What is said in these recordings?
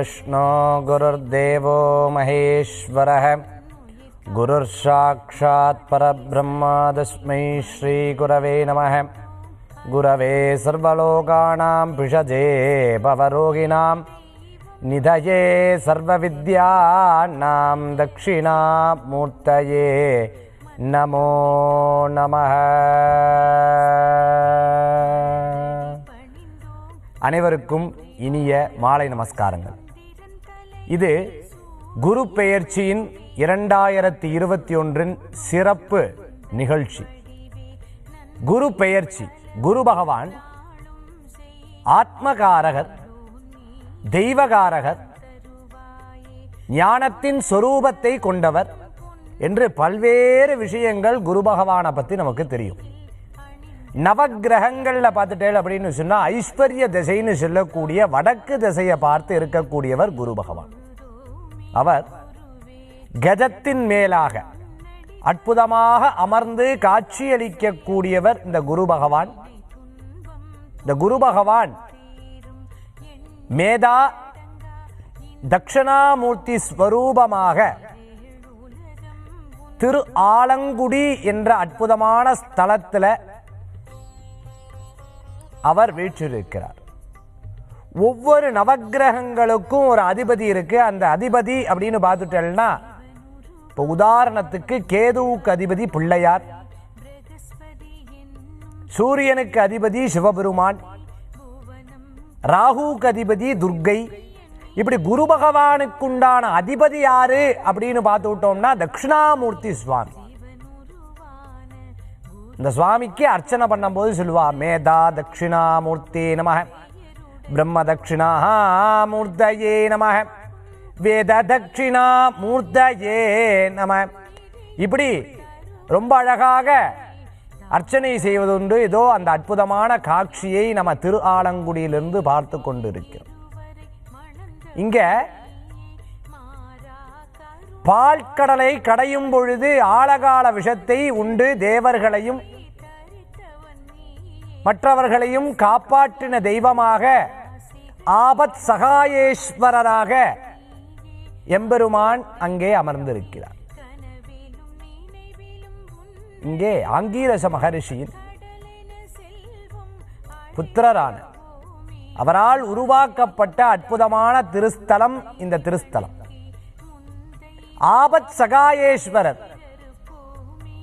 गुरुर्विष्णु गुरुर्देवो महेश्वरः गुरुर्साक्षात् परब्रह्म तस्मै श्रीगुरवे नमः गुरवे सर्वलोकानां पिषजे भवरोगिणां निधये सर्वविद्यानां दक्षिणामूर्तये नमो नमः அனைவருக்கும் இனிய மாலை நமஸ்காரங்கள் இது குரு பெயர்ச்சியின் இரண்டாயிரத்தி இருபத்தி ஒன்றின் சிறப்பு நிகழ்ச்சி. குரு பெயர்ச்சி குரு பகவான் ஆத்மகாரகர் தெய்வகாரகர் ஞானத்தின் சொரூபத்தை கொண்டவர் என்று பல்வேறு விஷயங்கள் குரு பகவானை பற்றி நமக்கு தெரியும். நவக்கிரகங்களில் பார்த்துட்டேன் அப்படின்னு சொன்னால் ஐஸ்வர்ய திசைன்னு சொல்லக்கூடிய வடக்கு திசையை பார்த்து இருக்கக்கூடியவர் குரு பகவான். அவர் கஜத்தின் மேலாக அற்புதமாக அமர்ந்து காட்சியளிக்கக்கூடியவர் இந்த குரு பகவான். இந்த குரு பகவான் மேதா தட்சிணாமூர்த்தி ஸ்வரூபமாக திரு ஆலங்குடி என்ற அற்புதமான ஸ்தலத்தில் அவர் வீற்றிருக்கிறார். ஒவ்வொரு நவக்கிரகங்களுக்கும் ஒரு அதிபதி இருக்கு. அந்த அதிபதி அப்படின்னு பார்த்துட்டேன்னா இப்போ உதாரணத்துக்கு கேதுவுக்கு அதிபதி பிள்ளையார் சூரியனுக்கு அதிபதி சிவபெருமான் ராகுவுக்கு அதிபதி துர்க்கை. இப்படி குரு பகவானுக்குண்டான அதிபதி யாரு அப்படின்னு பார்த்து விட்டோம்னா தட்சிணாமூர்த்தி சுவாமி. இந்த சுவாமிக்கு அர்ச்சனை பண்ணும்போது சொல்லுவா மேதா தட்சிணாமூர்த்தி நமக பிரம்ம தட்சிணா மூர்த்தயே நம மூர்த்தயே நம இப்படி ரொம்ப அழகாக அர்ச்சனை செய்வதுண்டு. ஏதோ அந்த அற்புதமான காட்சியை நம்ம திரு ஆலங்குடியிலிருந்து பார்த்து கொண்டிருக்கிறோம். இங்க பால்கடலை கடையும் பொழுது ஆழகால விஷத்தை உண்டு தேவர்களையும் மற்றவர்களையும் காப்பாற்றின தெய்வமாக ஆபத் சகாயேஸ்வரராக எம்பெருமான் அங்கே அமர்ந்திருக்கிறார். இங்கே ஆங்கீரச மகரிஷியின் புத்திரரான அவரால் உருவாக்கப்பட்ட அற்புதமான திருஸ்தலம் இந்த திருஸ்தலம். ஆபத் சகாயேஸ்வரர்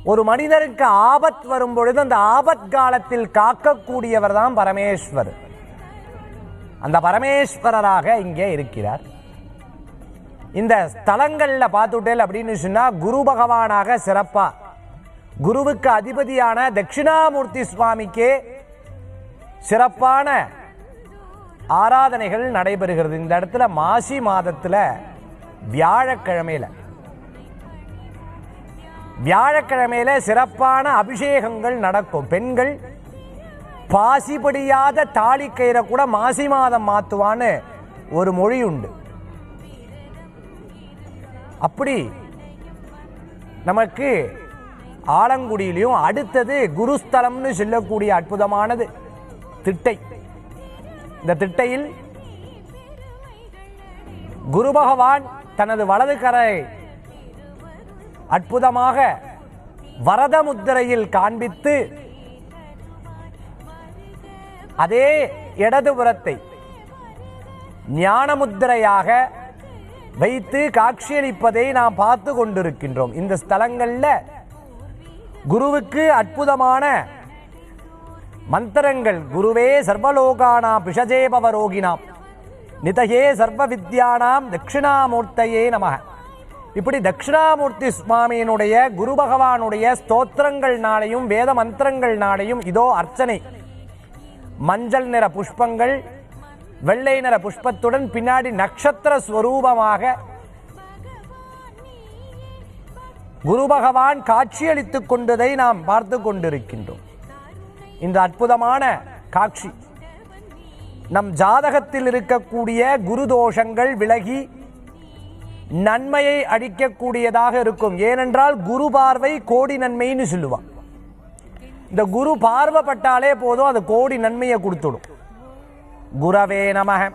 ஒரு மனிதருக்கு ஆபத் வரும் பொழுது அந்த ஆபத் காலத்தில் காக்கக்கூடியவர் தான் பரமேஸ்வரர். அந்த பரமேஸ்வரராக இங்கே இருக்கிறார். இந்த ஸ்தலங்கள்ல பார்த்துட்டேல் அப்படின்னு சொன்னா குரு பகவானாக சிறப்பா. குருவுக்கு அதிபதியான தட்சிணாமூர்த்தி சுவாமிக்கே சிறப்பான ஆராதனைகள் நடைபெறுகிறது. இந்த இடத்துல மாசி மாதத்துல வியாழக்கிழமையில். வியாழக்கிழமையில சிறப்பான அபிஷேகங்கள் நடக்கும். பெண்கள் பாசிபடியாத தாலிக்கயிறை கூட மாசி மாதம் மாத்துவான்னு ஒரு மொழி உண்டு அப்படி நமக்கு ஆலங்குடியிலையும் அடுத்தது குருஸ்தலம்னு சொல்லக்கூடிய அற்புதமானது திட்டை. இந்த திட்டையில் குரு பகவான் தனது வலது கரை அற்புதமாக வரத முத்திரையில் காண்பித்து அதே இடதுபுறத்தை ஞானமுத்திரையாக வைத்து காட்சியளிப்பதை நாம் பார்த்து கொண்டிருக்கின்றோம். இந்த ஸ்தலங்களில் குருவுக்கு அற்புதமான மந்திரங்கள். குருவே சர்வலோகானாம் பிஷஜேபவரோகினாம் நிதகே சர்வ வித்யானாம் தட்சிணாமூர்த்தையே நமக. இப்படி தட்சிணாமூர்த்தி சுவாமியினுடைய குரு பகவானுடைய ஸ்தோத்திரங்கள் நாளையும் வேத மந்திரங்கள் நாளையும் இதோ அர்ச்சனை. மஞ்சள் நிற புஷ்பங்கள் வெள்ளை நிற புஷ்பத்துடன் பின்னாடி நட்சத்திர ஸ்வரூபமாக குரு பகவான் காட்சியளித்துக் கொண்டதை நாம் பார்த்து கொண்டிருக்கின்றோம். இந்த அற்புதமான காட்சி நம் ஜாதகத்தில் இருக்கக்கூடிய குரு தோஷங்கள் விலகி நன்மையை அடிக்கக்கூடியதாக இருக்கும். ஏனென்றால் குரு பார்வை கோடி நன்மைன்னு சொல்லுவான். இந்த குரு பார்வைப்பட்டாலே போதும் அது கோடி நன்மையை கொடுத்துடும். குரவே நமக.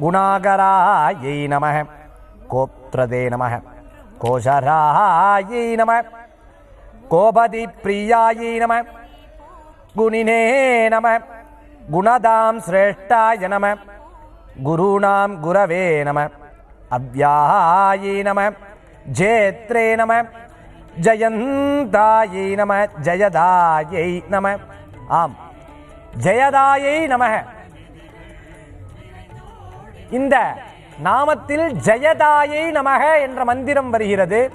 குணாகராயை நமக. கோப்திரதே நமக. கோஷராயை நம. கோபதி பிரியாயை நம. குணினே நம. குணதாம் சிரேஷ்டாய நம. குருணாம் குரவே நம. அவ்யாயை நம. ஜேத்ரே நம. ஜயந்தாயை நம ஜயதாயை நம. ஆம். ஜெயதாயை நமக இந்த நாமத்தில் ஜெயதாயை நமக என்ற மந்திரம் வருகிறது.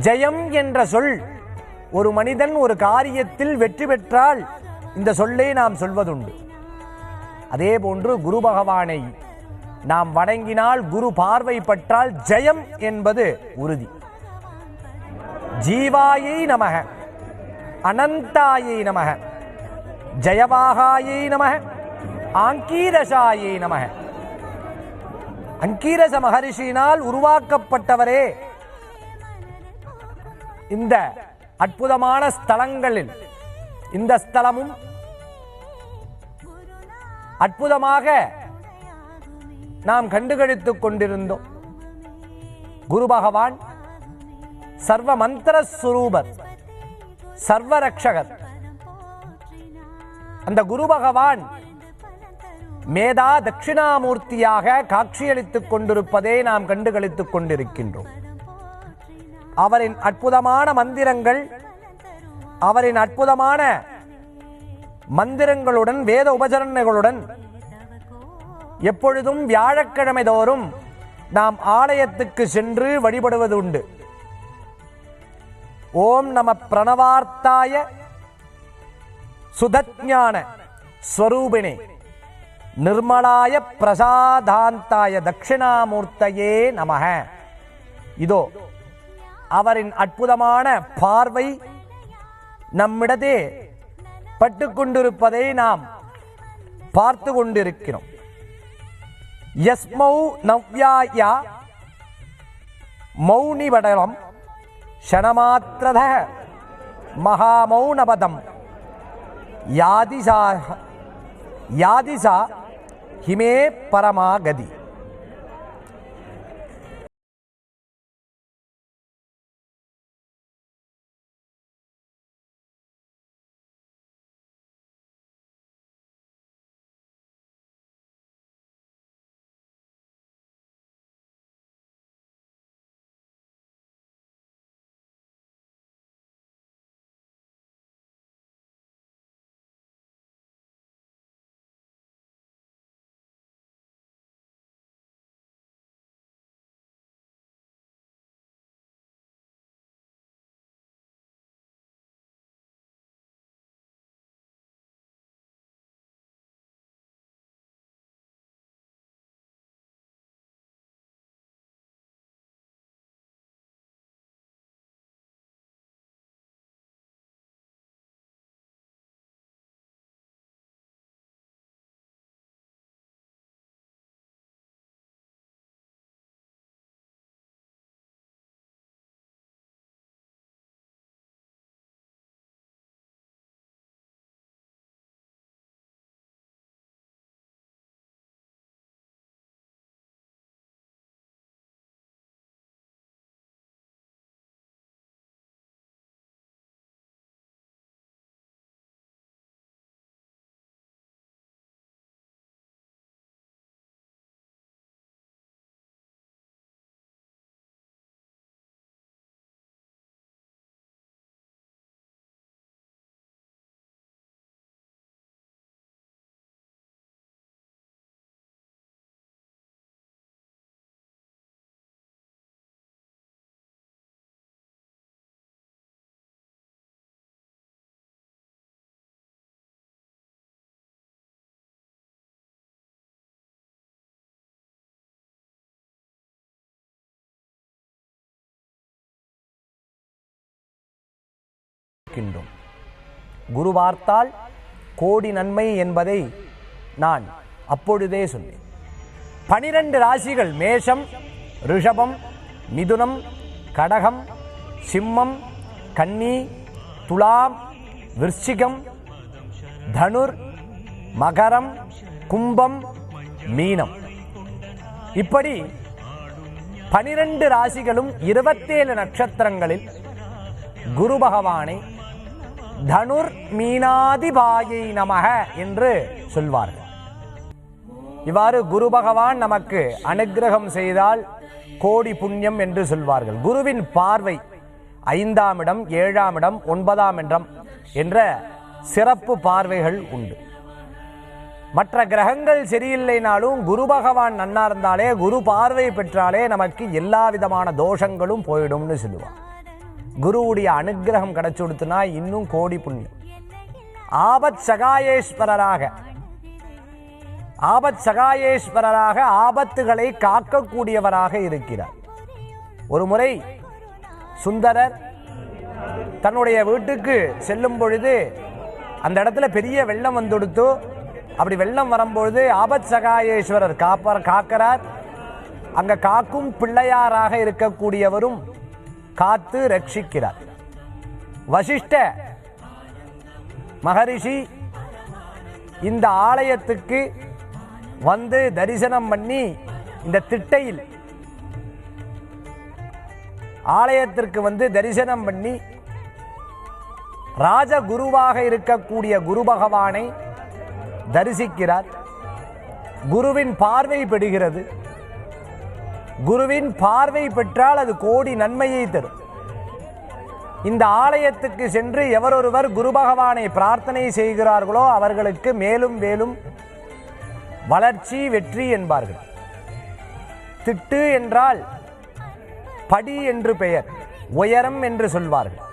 ஜெயம் என்ற சொல் ஒரு மனிதன் ஒரு காரியத்தில் வெற்றி பெற்றால் இந்த சொல்லை நாம் சொல்வதுண்டு. அதே போன்று குரு பகவானை நாம் வணங்கினால் குரு பார்வை பற்றால் ஜெயம் என்பது உறுதி. ஜீவாயை நமக. அனந்தாயை நமக. ஜயவாகாயை நமக. ஆங்கீரசாயை நமக. அங்கீரச மகரிஷியினால் உருவாக்கப்பட்டவரே. இந்த அற்புதமான ஸ்தலங்களில் இந்த ஸ்தலமும் அற்புதமாக நாம் கண்டுகளித்துக் கொண்டிருந்தோம். குரு பகவான் சர்வ மந்திர சுரூபர் சர்வரக்ஷகர். அந்த குரு பகவான் மேதா தட்சிணாமூர்த்தியாக காட்சியளித்துக் கொண்டிருப்பதை நாம் கண்டுகளித்துக் கொண்டிருக்கின்றோம். அவரின் அற்புதமான மந்திரங்கள் அவரின் அற்புதமான மந்திரங்களுடன் வேத உபசரணைகளுடன் எப்பொழுதும் வியாழக்கிழமை தோறும் நாம் ஆலயத்துக்கு சென்று வழிபடுவது உண்டு ஓம் நம பிரணவார்த்தாய சுதஜான ஸ்வரூபிணி. நிர்மலாய பிரசாதாந்தாய தட்சிணாமூர்த்தையே நமக. இதோ அவரின் அற்புதமான பார்வை நம்மிடத்தே பட்டு கொண்டிருப்பதை நாம் பார்த்து கொண்டிருக்கிறோம். யஸ்மௌ நவ்யாயா क्षणमात्रतः महामौनपदं यादिशा यादिशा हिमे परमा गति। இருக்கின்றோம். குரு பார்த்தால் கோடி நன்மை என்பதை நான் அப்பொழுதே சொன்னேன். பனிரெண்டு ராசிகள் மேஷம் ரிஷபம் மிதுனம் கடகம் சிம்மம் கன்னி துலாம் விருச்சிகம் தனுர் மகரம் கும்பம் மீனம். இப்படி பனிரெண்டு ராசிகளும் இருபத்தேழு நட்சத்திரங்களில் குரு பகவானை தனுர் மீனாதிபாயை நமக என்று சொல்வார்கள். இவ்வாறு குரு பகவான் நமக்கு அனுக்கிரகம் செய்தால் கோடி புண்ணியம் என்று சொல்வார்கள். குருவின் பார்வை ஐந்தாம் இடம் ஏழாம் இடம் ஒன்பதாம் இடம் என்ற சிறப்பு பார்வைகள் உண்டு. மற்ற கிரகங்கள் சரியில்லைனாலும் குரு பகவான் நன்னா இருந்தாலே குரு பார்வை பெற்றாலே நமக்கு எல்லா விதமான தோஷங்களும் போயிடும்னு சொல்லுவான் குருவுடைய அனுக்கிரகம் கிடைச்சு கொடுத்துனா இன்னும் கோடி புண்ணியம். ஆபத் சகாயேஸ்வரராக ஆபத் சகாயேஸ்வரராக ஆபத்துகளை காக்கக்கூடியவராக இருக்கிறார். ஒரு முறை சுந்தரர் தன்னுடைய வீட்டுக்கு செல்லும் பொழுது அந்த இடத்துல பெரிய வெள்ளம் வந்துடுத்து அப்படி வெள்ளம் வரும்பொழுது ஆபத் சகாயேஸ்வரர் காப்பார் காக்கிறார். அங்க காக்கும் பிள்ளையாராக இருக்கக்கூடியவரும் காத்து ரட்சிக்கிறார். வசிஷ்ட மகரிஷி இந்த ஆலயத்துக்கு வந்து தரிசனம் பண்ணி இந்த திட்டையில் ஆலயத்திற்கு வந்து தரிசனம் பண்ணி ராஜகுருவாக இருக்கக்கூடிய குரு பகவானை தரிசிக்கிறார். குருவின் பார்வை பெறுகிறது. குருவின் பார்வை பெற்றால் அது கோடி நன்மையை தரும். இந்த ஆலயத்துக்கு சென்று எவரொருவர் குரு பகவானை பிரார்த்தனை செய்கிறார்களோ அவர்களுக்கு மேலும் மேலும் வளர்ச்சி வெற்றி என்பார்கள். திட்டு என்றால் படி என்று பெயர் உயரம் என்று சொல்வார்கள்.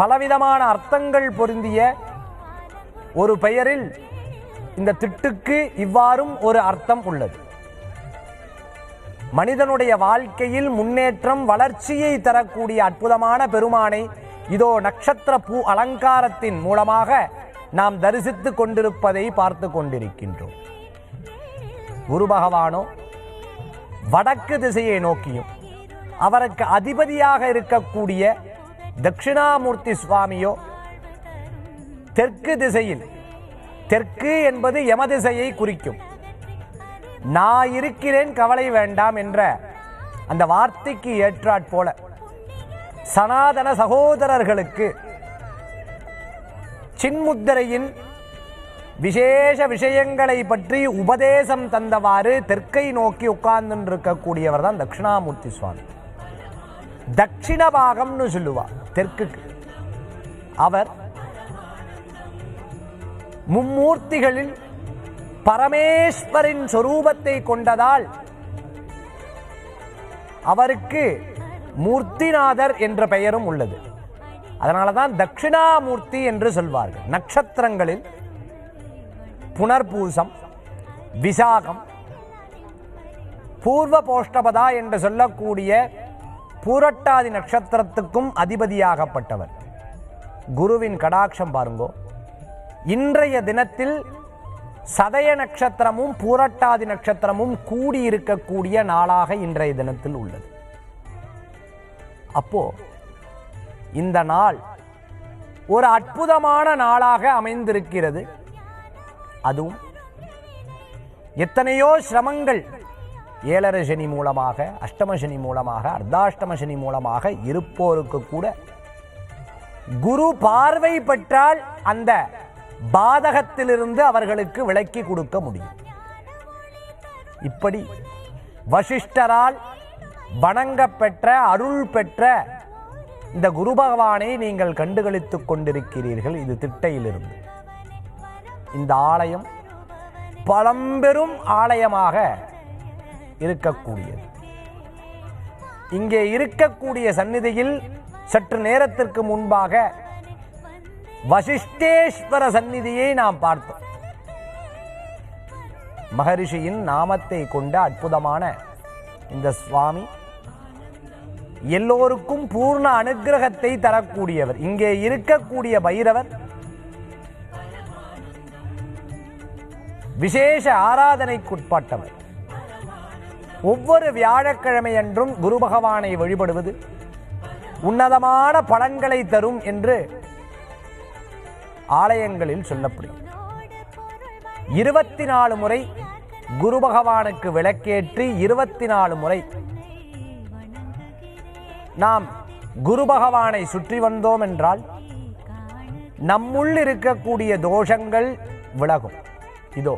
பலவிதமான அர்த்தங்கள் பொருந்திய ஒரு பெயரில் இந்த திட்டுக்கு இவ்வாறும் ஒரு அர்த்தம் உள்ளது. மனிதனுடைய வாழ்க்கையில் முன்னேற்றம் வளர்ச்சியை தரக்கூடிய அற்புதமான பெருமானை இதோ நட்சத்திர பூ அலங்காரத்தின் மூலமாக நாம் தரிசித்துக் கொண்டிருப்பதை பார்த்து கொண்டிருக்கின்றோம். குரு பகவானோ வடக்கு திசையை நோக்கியும் அவருக்கு அதிபதியாக இருக்கக்கூடிய தட்சிணாமூர்த்தி சுவாமியோ தெற்கு திசையில் தெற்கு என்பது யமதிசையை குறிக்கும். நான் இருக்கிறேன் கவலை வேண்டாம் என்ற அந்த வார்த்தைக்கு ஏற்றாற் போல சனாதன சகோதரர்களுக்கு சின்முத்திரையின் விசேஷ விஷயங்களை பற்றி உபதேசம் தந்தவாறு தெற்கை நோக்கி உட்கார்ந்து இருக்கக்கூடியவர் தான் தட்சிணாமூர்த்தி சுவாமி. தட்சிண பாகம்னு சொல்லுவா தெற்குக்கு. அவர் மும்மூர்த்திகளில் பரமேஸ்வரின் சொரூபத்தை கொண்டதால் அவருக்கு மூர்த்திநாதர் என்ற பெயரும் உள்ளது. அதனால தான் தட்சிணாமூர்த்தி என்று சொல்வார்கள். நட்சத்திரங்களில் புனர்பூசம் விசாகம் பூர்வ போஷ்டபதா என்று சொல்லக்கூடிய பூரட்டாதி நட்சத்திரத்துக்கும் அதிபதியாகப்பட்டவர். குருவின் கடாட்சம் பாருங்கோ இன்றைய தினத்தில் சதய நட்சத்திரமும் பூரட்டாதி நட்சத்திரமும் கூடி இருக்கக்கூடிய நாளாக இன்றைய தினத்தில் உள்ளது. அப்போ இந்த நாள் ஒரு அற்புதமான நாளாக அமைந்திருக்கிறது. அதுவும் எத்தனையோ சிரமங்கள் ஏழரை சனி மூலமாக அஷ்டம சனி மூலமாக அர்த்தாஷ்டம சனி மூலமாக இருப்போருக்கு கூட குரு பார்வை பெற்றால் அந்த பாதகத்திலிருந்து அவர்களுக்கு விலக்கி கொடுக்க முடியும். இப்படி வசிஷ்டரால் வணங்க பெற்ற அருள் பெற்ற இந்த குரு பகவானை நீங்கள் கண்டுகளித்துக் கொண்டிருக்கிறீர்கள். இது திட்டையிலிருந்து. இந்த ஆலயம் பழம்பெரும் ஆலயமாக இருக்கக்கூடியது. இங்கே இருக்கக்கூடிய சந்நிதியில் சற்று நேரத்திற்கு முன்பாக வசிஷ்டேஸ்வர சந்நிதியை நாம் பார்த்தோம். மகரிஷியின் நாமத்தை கொண்ட அற்புதமான இந்த சுவாமி எல்லோருக்கும் பூர்ண அனுக்கிரகத்தை தரக்கூடியவர் இங்கே இருக்கக்கூடிய பைரவர் விசேஷ ஆராதனைக்குட்பட்டவர். ஒவ்வொரு வியாழக்கிழமை அன்றும் குரு பகவானை வழிபடுவது உன்னதமான பலன்களை தரும் என்று ஆலயங்களில் சொல்லப்படுகிறது. இருபத்தி நாலு முறை குரு பகவானுக்கு விளக்கேற்றி இருபத்தி நாலு முறை நாம் குரு பகவானை சுற்றி வந்தோம் என்றால் நம்முள் இருக்கக்கூடிய தோஷங்கள் விலகும். இதோ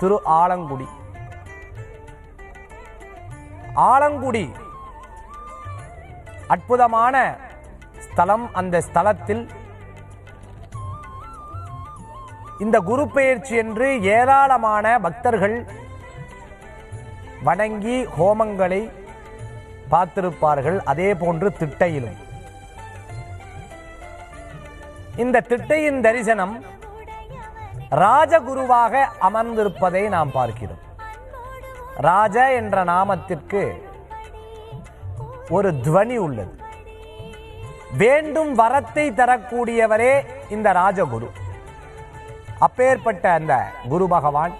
திரு ஆலங்குடி. ஆலங்குடி அற்புதமான ஸ்தலம். அந்த ஸ்தலத்தில் இந்த குரு பெயர்ச்சி என்று ஏராளமான பக்தர்கள் வணங்கி ஹோமங்களை பார்த்திருப்பார்கள். அதே போன்று திட்டையிலும். இந்த திட்டையின் தரிசனம் ராஜகுருவாக அமர்ந்திருப்பதை நாம் பார்க்கிறோம். ராஜ என்ற நாமத்திற்கு ஒரு துவனி உள்ளது. வேண்டும் வரத்தை தரக்கூடியவரே இந்த ராஜகுரு. அப்பேற்பட்ட அந்த குரு பகவான்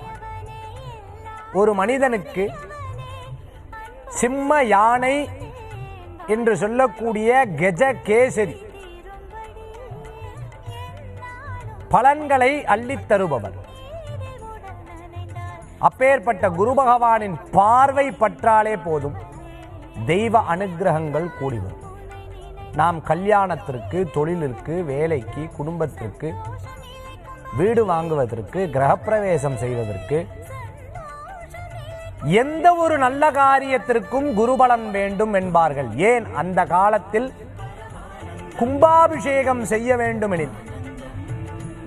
ஒரு மனிதனுக்கு சிம்ம யானை என்று சொல்லக்கூடிய கெஜ கேசரி பலன்களை அள்ளித் தருபவர். அப்பேற்பட்ட குரு பகவானின் பார்வை பற்றாலே போதும். தெய்வ அனுக்கிரகங்கள் கூடி வரும். நாம் கல்யாணத்திற்கு தொழிலிற்கு வேலைக்கு குடும்பத்திற்கு வீடு வாங்குவதற்கு கிரகப்பிரவேசம் செய்வதற்கு எந்த ஒரு நல்ல காரியத்திற்கும் குருபலன் வேண்டும் என்பார்கள். ஏன்? அந்த காலத்தில் கும்பாபிஷேகம் செய்ய வேண்டுமெனில்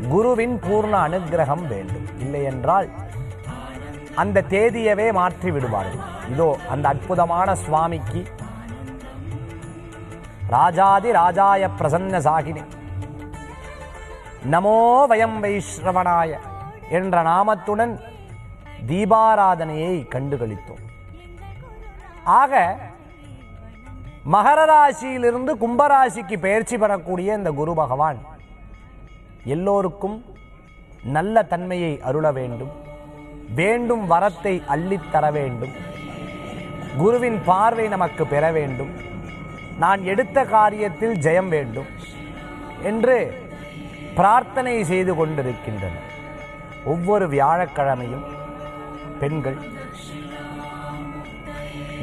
குருவின் பூர்ண அனுக்கிரகம் வேண்டும். இல்லை என்றால் அந்த தேதியவே மாற்றி விடுவார்கள். இதோ அந்த அற்புதமான சுவாமிக்கு ராஜாதி ராஜாய பிரசன்ன சாகினி. நமோ வயம் வைஷ்ரவணாய என்ற நாமத்துடன் தீபாராதனையை கண்டுகளித்தோம். ஆக மகர ராசியிலிருந்து கும்பராசிக்கு பயிற்சி பெறக்கூடிய இந்த குரு பகவான் எல்லோருக்கும் நல்ல தன்மையை அருள வேண்டும் வேண்டும் வரத்தை அள்ளித் தர வேண்டும் குருவின் பார்வை நமக்கு பெற வேண்டும் நான் எடுத்த காரியத்தில் ஜெயம் வேண்டும் என்று பிரார்த்தனை செய்து கொண்டிருக்கின்றனர் ஒவ்வொரு வியாழக்கிழமையும் பெண்கள்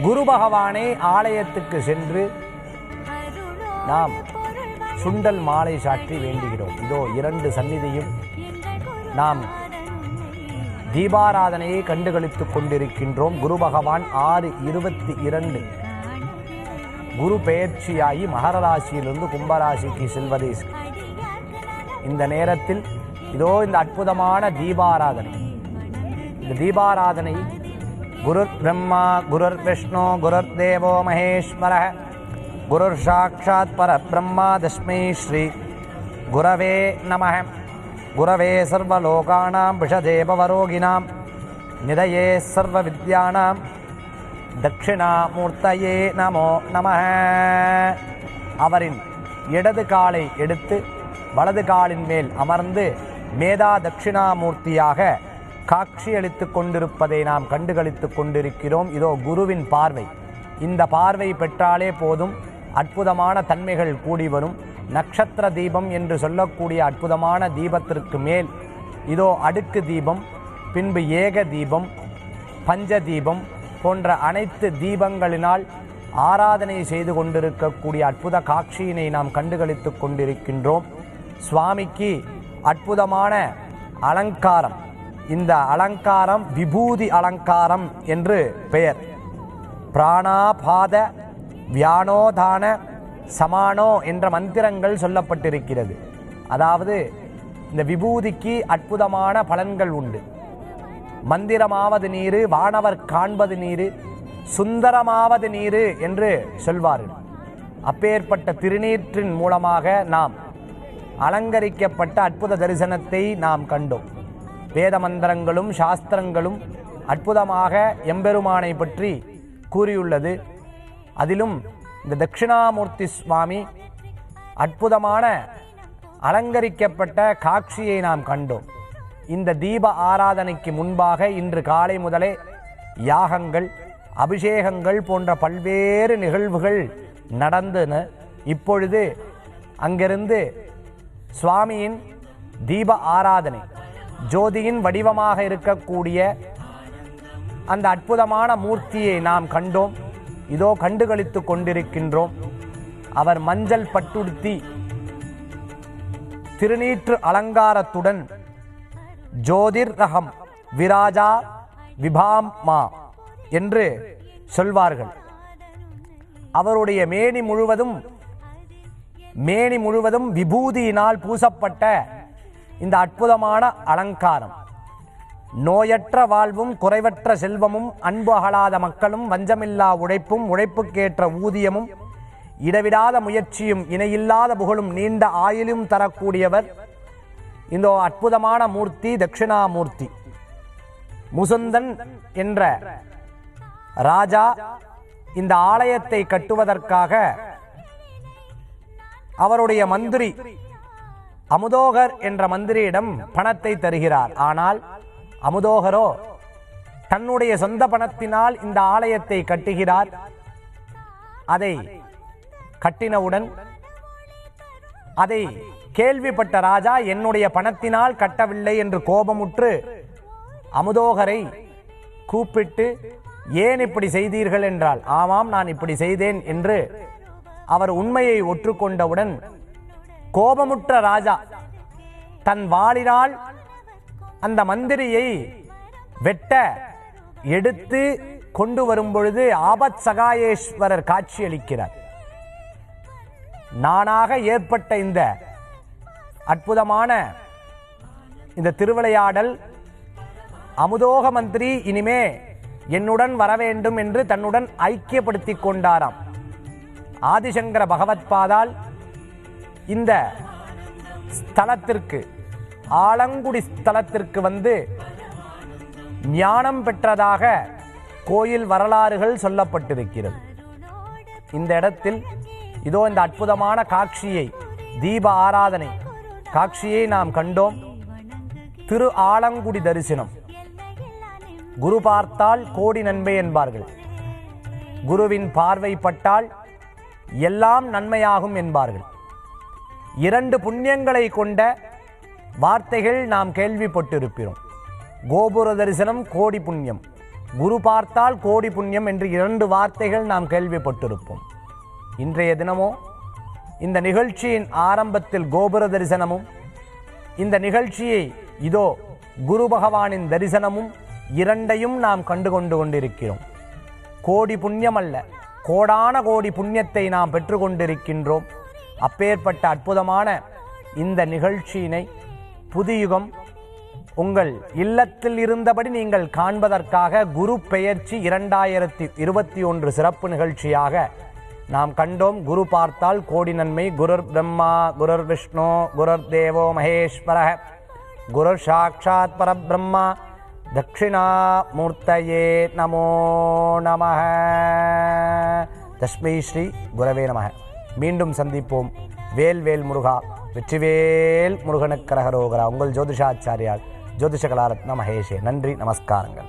குரு பகவானே ஆலயத்துக்கு சென்று நாம் சுண்டல் மாலை சாற்றி வேண்டுகிறோம். இதோ இரண்டு சந்நிதியும் நாம் தீபாராதனையை கண்டுகளித்துக் கொண்டிருக்கின்றோம். குரு பகவான் ஆறு இருபத்தி இரண்டு. குரு பெயர்ச்சியாகி மகர ராசியிலிருந்து கும்பராசிக்கு செல்வதை இந்த நேரத்தில் இதோ இந்த அற்புதமான தீபாராதனை. இந்த தீபாராதனை குருர் பிரம்மா குருர் விஷ்ணு குருர் தேவோ மகேஸ்வர குருர் சாட்சாத் பரபிரம்மா தஸ்மை ஸ்ரீ குரவே நம. குரவே சர்வலோகானாம் விஷதேபவரோகிணாம் நிதயே சர்வவித்யானாம் தட்சிணாமூர்த்தையே நமோ நம. அவரின் இடது காலை எடுத்து வலது காலின் மேல் அமர்ந்து மேதா தட்சிணாமூர்த்தியாக காட்சியளித்துக் கொண்டிருப்பதை நாம் கண்டுகளித்துக் கொண்டிருக்கிறோம். இதோ குருவின் பார்வை. இந்த பார்வை பெற்றாலே போதும் அற்புதமான தன்மைகள் கூடி வரும். நட்சத்திர தீபம் என்று சொல்லக்கூடிய அற்புதமான தீபத்திற்கு மேல் இதோ அடுக்கு தீபம் பின்பு ஏக தீபம் பஞ்ச தீபம் போன்ற அனைத்து தீபங்களினால் ஆராதனை செய்து கொண்டிருக்கக்கூடிய அற்புத காட்சியினை நாம் கண்டுகளித்துக் கொண்டிருக்கின்றோம். சுவாமிக்கு அற்புதமான அலங்காரம். இந்த அலங்காரம் விபூதி அலங்காரம் என்று பெயர். பிராணாபாத வியானோதான சமானோ என்ற மந்திரங்கள் சொல்லப்பட்டிருக்கிறது. அதாவது இந்த விபூதிக்கு அற்புதமான பலன்கள் உண்டு. மந்திரமாவது நீரு வானவர் காண்பது நீரு சுந்தரமாவது நீரு என்று சொல்வார்கள். அப்பேற்பட்ட திருநீற்றின் மூலமாக நாம் அலங்கரிக்கப்பட்ட அற்புத தரிசனத்தை நாம் கண்டோம். வேத மந்திரங்களும் சாஸ்திரங்களும் அற்புதமாக எம்பெருமானை பற்றி கூறியுள்ளது. அதிலும் இந்த தட்சிணாமூர்த்தி சுவாமி அற்புதமான அலங்கரிக்கப்பட்ட காட்சியை நாம் கண்டோம். இந்த தீப ஆராதனைக்கு முன்பாக இன்று காலை முதலே யாகங்கள் அபிஷேகங்கள் போன்ற பல்வேறு நிகழ்வுகள் நடந்தன. இப்பொழுது அங்கிருந்து சுவாமியின் தீப ஆராதனை ஜோதியின் வடிவமாக இருக்கக்கூடிய அந்த அற்புதமான மூர்த்தியை நாம் கண்டோம். இதோ கண்டுகளித்து கொண்டிருக்கின்றோம். அவர் மஞ்சள் பட்டுடுத்தி திருநீற்று அலங்காரத்துடன் ஜோதிர் ரகம் விராஜா விபாம்மா என்று சொல்வார்கள். அவருடைய மேனி முழுவதும் மேனி முழுவதும் விபூதியினால் பூசப்பட்ட இந்த அற்புதமான அலங்காரம். நோயற்ற வாழ்வும் குறைவற்ற செல்வமும் அன்பு அகலாத மக்களும் வஞ்சமில்லா உழைப்பும் உழைப்புக்கேற்ற ஊதியமும் இடவிடாத முயற்சியும் இணையில்லாத புகழும் நீண்ட ஆயுளும் தரக்கூடியவர் இந்த அற்புதமான மூர்த்தி தட்சிணாமூர்த்தி. முசுந்தன் என்ற ராஜா இந்த ஆலயத்தை கட்டுவதற்காக அவருடைய மந்திரி அமுதோகர் என்ற மந்திரியிடம் பணத்தை தருகிறார். ஆனால் அமுதோகரோ தன்னுடைய சொந்த பணத்தினால் இந்த ஆலயத்தை கட்டுகிறார். அதை கட்டினவுடன் அதை கேள்விப்பட்ட ராஜா என்னுடைய பணத்தினால் கட்டவில்லை என்று கோபமுற்று அமுதோகரை கூப்பிட்டு ஏன் இப்படி செய்தீர்கள்? என்றால் ஆமாம் நான் இப்படி செய்தேன் என்று அவர் உண்மையை ஒற்றுக்கொண்டவுடன் கோபமுற்ற ராஜா தன் வாளினால் அந்த மந்திரியை வெட்ட எடுத்து கொண்டு வரும் பொழுது ஆபத் சகாயேஸ்வரர் காட்சியளிக்கிறார். நானாக ஏற்பட்ட இந்த அற்புதமான இந்த திருவிளையாடல் அமுதோக மந்திரி இனிமே என்னுடன் வர வேண்டும் என்று தன்னுடன் ஐக்கியப்படுத்திக் கொண்டாராம். ஆதிசங்கர பகவத்பாதால் இந்த ஸ்தலத்திற்கு ஆலங்குடி ஸ்தலத்திற்கு வந்து ஞானம் பெற்றதாக கோயில் வரலாறுகள் சொல்லப்பட்டிருக்கிறது. இந்த இடத்தில் இதோ இந்த அற்புதமான காட்சியை தீப ஆராதனை காட்சியை நாம் கண்டோம். திரு ஆலங்குடி தரிசனம். குரு பார்த்தால் கோடி நன்மை என்பார்கள். குருவின் பார்வை பட்டால் எல்லாம் நன்மையாகும் என்பார்கள். இரண்டு புண்ணியங்களை கொண்ட வார்த்தைகள் நாம் கேள்விப்பட்டிருக்கிறோம். கோபுர தரிசனம் கோடி புண்ணியம். குரு பார்த்தால் கோடி புண்ணியம் என்று இரண்டு வார்த்தைகள் நாம் கேள்விப்பட்டிருப்போம். இன்றைய தினமோ இந்த நிகழ்ச்சியின் ஆரம்பத்தில் கோபுர தரிசனமும் இந்த நிகழ்ச்சியை இதோ குரு பகவானின் தரிசனமும் இரண்டையும் நாம் கண்டு கொண்டு கொண்டிருக்கிறோம். கோடி புண்ணியம் அல்ல கோடான கோடி புண்ணியத்தை நாம் பெற்றுக்கொண்டிருக்கின்றோம். அப்பேற்பட்ட அற்புதமான இந்த நிகழ்ச்சியினை புதியுகம் உங்கள் இல்லத்தில் இருந்தபடி நீங்கள் காண்பதற்காக குரு பெயர்ச்சி இரண்டாயிரத்தி இருபத்தி ஒன்று சிறப்பு நிகழ்ச்சியாக நாம் கண்டோம். குரு பார்த்தால் கோடி நன்மை. குருர் பிரம்மா குருர் விஷ்ணு குருர் தேவோ மகேஸ்வர குரு சாட்சாத் பரபிரம்மா தட்சிணாமூர்த்தயே நமோ நம தஸ்மை ஸ்ரீ குரவே நம மீண்டும் சந்திப்போம். வேல் வேல் முருகா வெற்றிவேல் முருகனுக்கரகரோகரா உங்கள் ஜோதிஷாச்சாரியால் ஜோதிஷ கலாரத்ன மகேஷே நன்றி நமஸ்காரங்கள்.